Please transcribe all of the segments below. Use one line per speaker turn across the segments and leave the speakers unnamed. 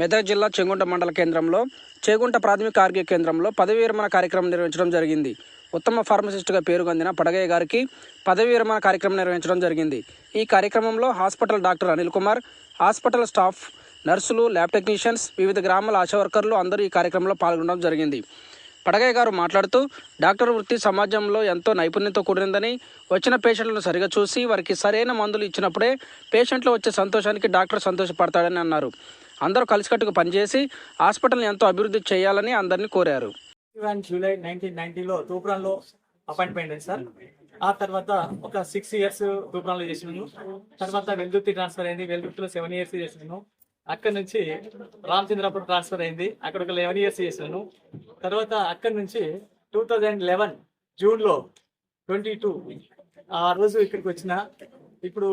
మెదక్ జిల్లా చెంగుంట మండల కేంద్రంలో చేగుంట ప్రాథమిక ఆరోగ్య కేంద్రంలో పదవి విరమణ కార్యక్రమం నిర్వహించడం జరిగింది. ఉత్తమ ఫార్మసిస్ట్గా పేరుగొందిన పడగయ్య గారికి పదవి విరమణ కార్యక్రమం నిర్వహించడం జరిగింది. ఈ కార్యక్రమంలో hospital doctor Anil Kumar hospital staff నర్సులు ల్యాబ్ టెక్నీషియన్స్ వివిధ గ్రామాల ఆశా వర్కర్లు అందరూ ఈ కార్యక్రమంలో పాల్గొనడం జరిగింది. పడగయ్య గారు మాట్లాడుతూ డాక్టర్ వృత్తి సమాజంలో ఎంతో నైపుణ్యంతో కూడినదని వచ్చిన పేషెంట్లను సరిగా చూసి వారికి సరైన మందులు ఇచ్చినప్పుడే పేషెంట్లు వచ్చే సంతోషానికి డాక్టర్ సంతోషపడతాడని అన్నారు. అందరూ కలిసికట్టుకు పనిచేసి హాస్పిటల్ని ఎంతో అభివృద్ధి చేయాలని అందరినీ కోరారు.
జూలై నైన్టీన్ నైన్టీలో తూప్రాన్లో అపాయింట్మెంట్ అయింది సార్. ఆ తర్వాత ఒక సిక్స్ ఇయర్స్ తూప్రాన్లో చేసినాను తర్వాత వెల్దుర్తి ట్రాన్స్ఫర్ అయింది. వెల్దుర్తిలో సెవెన్ ఇయర్స్ చేసినాను అక్కడ నుంచి రామచంద్రాపురం ట్రాన్స్ఫర్ అయింది. అక్కడ ఒక లెవెన్ ఇయర్స్ చేశాను. తర్వాత అక్కడ నుంచి టూ థౌజండ్ లెవెన్ జూన్లో ట్వంటీ టూ ఆ రోజు ఇక్కడికి వచ్చిన. ఇప్పుడు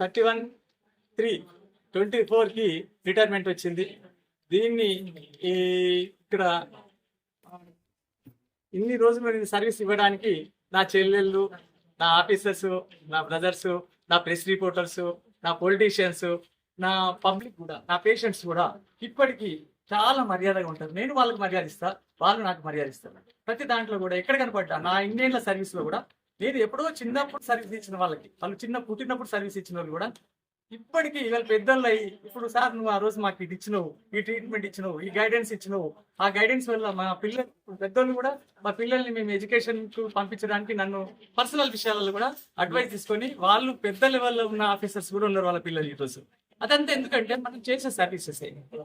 థర్టీ వన్ త్రీ ట్వంటీ ఫోర్కి రిటైర్మెంట్ వచ్చింది. దీన్ని ఈ ఇక్కడ ఇన్ని రోజులు నేను సర్వీస్ ఇవ్వడానికి నా చెల్లెళ్ళు నా ఆఫీసర్స్ నా బ్రదర్స్ నా ప్రెస్ రిపోర్టర్స్ నా పొలిటీషియన్స్ నా పబ్లిక్ కూడా నా పేషెంట్స్ కూడా ఇప్పటికీ చాలా మర్యాదగా ఉంటారు. నేను వాళ్ళకి మర్యాద ఇస్తా వాళ్ళు నాకు మర్యాద ఇస్తారు. ప్రతి దాంట్లో కూడా ఎక్కడ కనపడ్డా నా ఇన్నేళ్ళ సర్వీస్లో కూడా నేను ఎప్పుడో చిన్నప్పుడు సర్వీస్ ఇచ్చిన వాళ్ళకి వాళ్ళు చిన్న పుట్టినప్పుడు సర్వీస్ ఇచ్చిన వాళ్ళు కూడా ఇప్పటికీ ఇవాళ పెద్దలు అయ్యి ఇప్పుడు సార్ నువ్వు ఆ రోజు మాకు ఇది ఇచ్చినవు ఈ ట్రీట్మెంట్ ఇచ్చినవు ఈ గైడెన్స్ ఇచ్చినవు. ఆ గైడెన్స్ వల్ల మా పిల్లలు పెద్దోళ్ళు కూడా మా పిల్లల్ని మేము ఎడ్యుకేషన్కు పంపించడానికి నన్ను పర్సనల్ విషయాలలో కూడా అడ్వైస్ తీసుకొని వాళ్ళు పెద్ద లెవెల్లో ఉన్న ఆఫీసర్స్ కూడా ఉన్నారు వాళ్ళ పిల్లలు ఈ రోజు. అదంతా ఎందుకంటే మనం చేసే సర్వీసెస్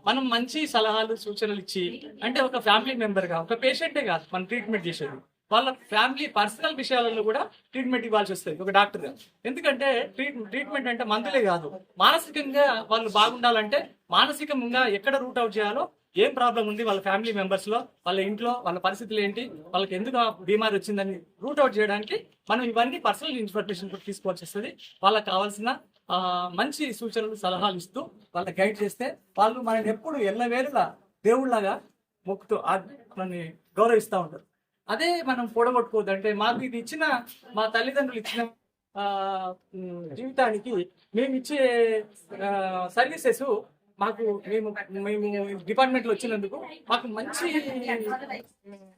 మనం మంచి సలహాలు సూచనలు ఇచ్చి అంటే ఒక ఫ్యామిలీ మెంబర్గా ఒక పేషెంటే కాదు మనం ట్రీట్మెంట్ చేసేది. వాళ్ళ ఫ్యామిలీ పర్సనల్ విషయాలలో కూడా ట్రీట్మెంట్ ఇవ్వాల్సి వస్తుంది ఒక డాక్టర్గా ఎందుకంటే ట్రీట్ ట్రీట్మెంట్ అంటే మందులే కాదు. మానసికంగా వాళ్ళు బాగుండాలంటే మానసికంగా ఎక్కడ రూట్ అవుట్ చేయాలో ఏం ప్రాబ్లం ఉంది వాళ్ళ ఫ్యామిలీ మెంబర్స్లో వాళ్ళ ఇంట్లో వాళ్ళ పరిస్థితులు ఏంటి వాళ్ళకి ఎందుకు బీమారి వచ్చిందని రూట్ అవుట్ చేయడానికి మనం ఇవన్నీ పర్సనల్ ఇన్ఫర్మేషన్ కూడా తీసుకోవాల్సి వస్తుంది. వాళ్ళకి కావాల్సిన మంచి సూచనలు సలహాలు ఇస్తూ వాళ్ళకి గైడ్ చేస్తే వాళ్ళు మనని ఎప్పుడు ఎల్లవేళలా దేవుళ్ళగా మొక్కుతూ మనని మనల్ని గౌరవిస్తూ ఉంటారు. అదే మనం పొడగొట్టుకోవద్దు అంటే మాకు ఇది ఇచ్చిన మా తల్లిదండ్రులు ఇచ్చిన జీవితానికి మేము ఇచ్చే సర్వీసెస్ మాకు మేము మేము డిపార్ట్మెంట్లో వచ్చినందుకు మాకు మంచి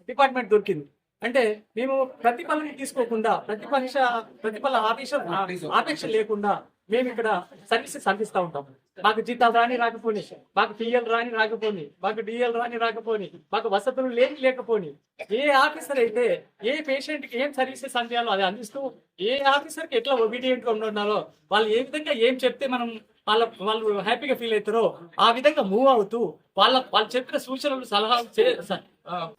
డిపార్ట్మెంట్ దొరికింది. అంటే మేము ప్రతిఫలం తీసుకోకుండా ప్రతిపక్ష ప్రతిఫల ఆపేక్ష ఆపేక్ష లేకుండా మేము ఇక్కడ సర్వీసెస్ అందిస్తూ ఉంటాం. మాకు జీతాలు రాని రాకపోని మాకు పిఎల్ రాని రాకపోని మాకు డిఎల్ రాని రాకపోని మాకు వసతులు లేని లేకపోని ఏ ఆఫీసర్ అయితే ఏ పేషెంట్కి ఏం సర్వీసెస్ అందియాలో అది అందిస్తూ ఏ ఆఫీసర్కి ఎట్లా ఒబీడియంట్గా ఉండాలో వాళ్ళు ఏ విధంగా ఏం చెప్తే మనం వాళ్ళ వాళ్ళు హ్యాపీగా ఫీల్ అవుతారో ఆ విధంగా మూవ్ అవుతూ వాళ్ళ వాళ్ళు చెప్పిన సూచనలు సలహాలు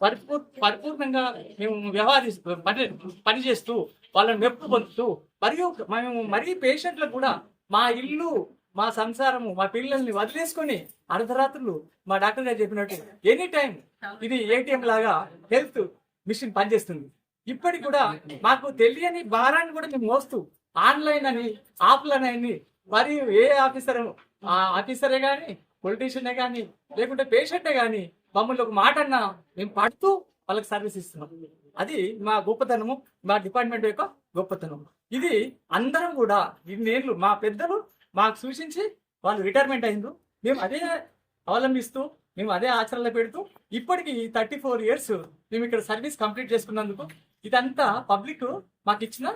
పరిపూర్ పరిపూర్ణంగా మేము వ్యవహరిస్తూ పని పనిచేస్తూ వాళ్ళని మెప్పు పొందుతూ మరియు మేము మరీ పేషెంట్లకు కూడా మా ఇల్లు మా సంసారము మా పిల్లల్ని వదిలేసుకొని అర్ధరాత్రులు మా డాక్టర్ గారు చెప్పినట్టు ఎనీ టైం ఇది ఏటీఎం లాగా హెల్త్ మిషన్ పనిచేస్తుంది. ఇప్పటికి కూడా మాకు తెలియని భారాన్ని కూడా మేము మోస్తూ ఆన్లైన్ అని ఆఫ్లైన్ అని మరి ఏ ఆఫీసర్ ఆ ఆఫీసరే కానీ పొలిటీషియనే కానీ లేకుంటే పేషెంటే కానీ మమ్మల్ని ఒక మాట అన్నా మేము పడుతూ వాళ్ళకి సర్వీస్ ఇస్తున్నాం. అది మా గొప్పతనము మా డిపార్ట్మెంట్ యొక్క గొప్పతనం ఇది అందరం కూడా ఇన్నేళ్ళు మా పెద్దలు మాకు సూచించి వాళ్ళు రిటైర్మెంట్ అయిండ్రు. మేము అదే అవలంబిస్తూ మేము అదే ఆచరణలో పెడుతూ ఇప్పటికి థర్టీ ఫోర్ ఇయర్స్ మేము ఇక్కడ సర్వీస్ కంప్లీట్ చేసుకున్నందుకు ఇదంతా పబ్లిక్ మాకు ఇచ్చిన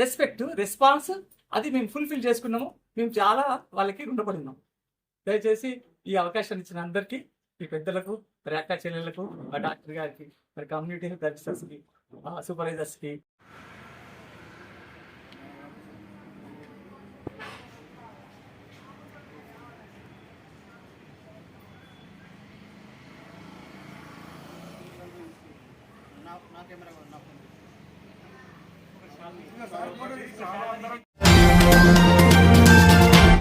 రెస్పెక్ట్ రెస్పాన్స్ అది మేము ఫుల్ఫిల్ చేసుకున్నాము. మేము చాలా వాళ్ళకి రుణపడి ఉన్నాం దయచేసి ఈ అవకాశాన్ని ఇచ్చిన అందరికీ ఈ పెద్దలకు మరి అక్క చెల్లెలకు మా డాక్టర్ గారికి మరి కమ్యూనిటీ హెల్త్ ఆఫీసర్స్కి సూపర్వైజర్స్కి
నా కెమెరా